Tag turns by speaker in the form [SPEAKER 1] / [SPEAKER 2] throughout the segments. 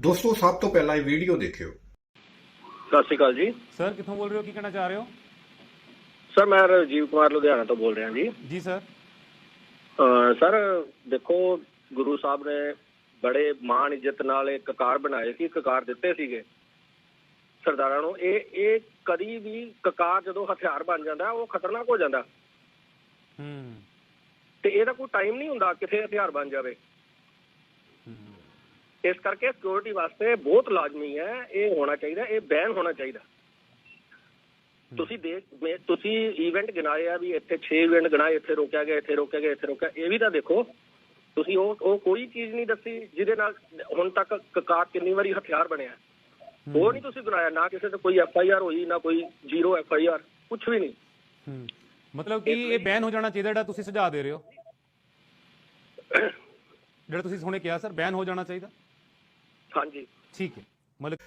[SPEAKER 1] ਦੋਸਤੋ ਸਭ ਤੋਂ ਪਹਿਲਾਂ ਇਹ ਵੀਡੀਓ ਦੇਖਿਓ।
[SPEAKER 2] ਸਤਿ ਸ਼੍ਰੀ ਅਕਾਲ ਜੀ।
[SPEAKER 3] ਸਰ ਕਿੱਥੋਂ ਬੋਲ ਰਹੇ ਹੋ? ਕੀ ਕਹਿਣਾ ਚਾਹ ਰਹੇ ਹੋ?
[SPEAKER 2] ਸਰ ਮੈਂ ਰਾਜੀਵ ਕੁਮਾਰ ਲੁਧਿਆਣਾ ਤੋਂ ਬੋਲ ਰਿਹਾ ਜੀ।
[SPEAKER 3] ਜੀ ਸਰ।
[SPEAKER 2] ਸਰ ਦੇਖੋ ਗੁਰੂ ਸਾਹਿਬ ਨੇ ਬੜੇ ਮਾਣ ਇੱਜ਼ਤ ਨਾਲ ਇੱਕ ਕਕਾਰ ਬਣਾਏ ਸੀ ਕਕਾਰ ਦਿੱਤੇ ਸੀਗੇ। ਸਰਦਾਰਾਂ ਨੂੰ ਇਹ ਇਹ ਕਦੀ ਵੀ ਕਕਾਰ ਜਦੋਂ ਹਥਿਆਰ ਬਣ ਜਾਂਦਾ ਉਹ ਖਤਰਨਾਕ ਹੋ ਜਾਂਦਾ।
[SPEAKER 3] ਹੂੰ।
[SPEAKER 2] ਤੇ ਇਹਦਾ ਕੋਈ ਟਾਈਮ ਨਹੀਂ ਹੁੰਦਾ ਕਿਥੇ ਹਥਿਆਰ ਬਣ ਜਾਵੇ। ਇਸ ਕਰਕੇ ਸਿਕਿਉਰਿਟੀ ਵਾਸਤੇ ਬਹੁਤ ਲਾਜ਼ਮੀ ਹੈ ਇਹ ਹੋਣਾ ਚਾਹੀਦਾ ਇਹ ਬੈਨ ਹੋਣਾ ਚਾਹੀਦਾ। ਤੁਸੀਂ ਦੇਖ ਤੁਸੀਂ ਇਵੈਂਟ ਗਿਣਾਏ ਆ ਵੀ ਇੱਥੇ 6 ਇਵੈਂਟ ਗਿਣਾਏ ਇੱਥੇ ਰੋਕਿਆ ਗਿਆ ਇੱਥੇ ਰੋਕਿਆ ਗਿਆ ਇੱਥੇ ਰੋਕਿਆ ਇਹ ਵੀ ਤਾਂ ਦੇਖੋ ਤੁਸੀਂ ਉਹ ਉਹ ਕੋਈ ਚੀਜ਼ ਨਹੀਂ ਦੱਸੀ ਜਿਹਦੇ ਨਾਲ ਹੁਣ ਤੱਕ ਕਕਾਰ ਕਿੰਨੀ ਵਾਰੀ ਹਥਿਆਰ ਬਣਿਆ। ਉਹ ਨਹੀਂ ਤੁਸੀਂ ਗਿਣਾਇਆ ਨਾ ਕਿਸੇ ਤੇ ਕੋਈ ਐਫ ਆਈ ਆਰ ਹੋਈ ਨਾ ਕੋਈ ਜ਼ੀਰੋ ਐਫ ਆਈ ਆਰ ਕੁਝ ਵੀ ਨਹੀਂ।
[SPEAKER 3] ਮਤਲਬ ਕਿ ਇਹ ਬੈਨ ਹੋ ਜਾਣਾ ਚਾਹੀਦਾ ਜਿਹੜਾ ਤੁਸੀਂ ਸੁਝਾਅ ਦੇ ਰਹੇ ਹੋ? ਜਿਹੜਾ ਤੁਸੀਂ ਹੁਣੇ ਕਿਹਾ ਸਰ ਬੈਨ ਹੋ ਜਾਣਾ ਚਾਹੀਦਾ?
[SPEAKER 2] ਹਾਂਜੀ।
[SPEAKER 3] ਠੀਕ ਹੈ। ਮਤਲਬ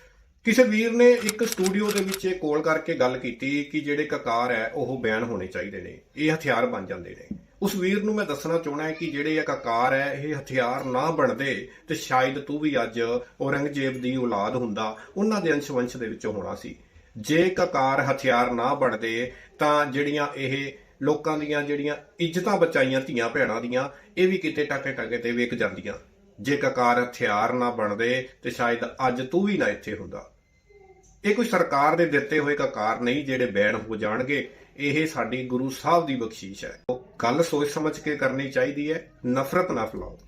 [SPEAKER 1] ਕਿਸੇ ਵੀਰ ਨੇ ਇੱਕ ਸਟੂਡੀਓ ਦੇ ਵਿੱਚ ਇਹ ਕਾਲ ਕਰਕੇ ਗੱਲ ਕੀਤੀ ਕਿ ਜਿਹੜੇ ਕਕਾਰ ਹੈ ਉਹ ਬਿਆਨ ਹੋਣੇ ਚਾਹੀਦੇ ਨੇ। ਇਹ ਹਥਿਆਰ ਬਣ ਜਾਂਦੇ ਨੇ। ਉਸ ਵੀਰ ਨੂੰ ਮੈਂ ਦੱਸਣਾ ਚਾਹਣਾ ਹੈ ਕਿ ਜਿਹੜੇ ਇਹ ਕਕਾਰ ਹੈ ਇਹ ਹਥਿਆਰ ਨਾ ਬਣਦੇ ਤੇ ਸ਼ਾਇਦ ਤੂੰ ਵੀ ਅੱਜ ਔਰੰਗਜ਼ੇਬ ਦੀ ਔਲਾਦ ਹੁੰਦਾ। ਉਹਨਾਂ ਦੇ ਅੰਸ਼ ਵੰਸ਼ ਦੇ ਵਿੱਚੋਂ ਹੋਣਾ ਸੀ। ਜੇ ਕਕਾਰ ਹਥਿਆਰ ਨਾ ਬਣਦੇ ਤਾਂ ਜਿਹੜੀਆਂ ਇਹ ਲੋਕਾਂ ਦੀਆਂ ਜਿਹੜੀਆਂ ਇੱਜ਼ਤਾਂ ਬਚਾਈਆਂ ਧੀਆਂ ਭੈਣਾਂ ਦੀਆਂ ਇਹ ਵੀ ਕਿਤੇ ਟਾਕੇ ਟਾਕੇ ਤੇ ਵਿਕ ਜਾਂਦੀਆਂ। ਜੇ ਕਕਾਰ ਹਥਿਆਰ ਨਾ ਬਣਦੇ ਤੇ ਸ਼ਾਇਦ ਅੱਜ ਤੂੰ ਵੀ ਨਾ ਇੱਥੇ ਹੁੰਦਾ। ਇਹ ਕੋਈ ਸਰਕਾਰ ਦੇ ਦਿੱਤੇ ਹੋਏ ਕਕਾਰ ਨਹੀਂ ਜਿਹੜੇ ਬੈਨ ਹੋ ਜਾਣਗੇ। ਇਹ ਸਾਡੀ ਗੁਰੂ ਸਾਹਿਬ ਦੀ ਬਖਸ਼ੀਸ਼ ਹੈ। ਉਹ ਗੱਲ ਸੋਚ ਸਮਝ ਕੇ ਕਰਨੀ ਚਾਹੀਦੀ ਹੈ। ਨਫ਼ਰਤ ਨਾ ਫੈਲਾਓ।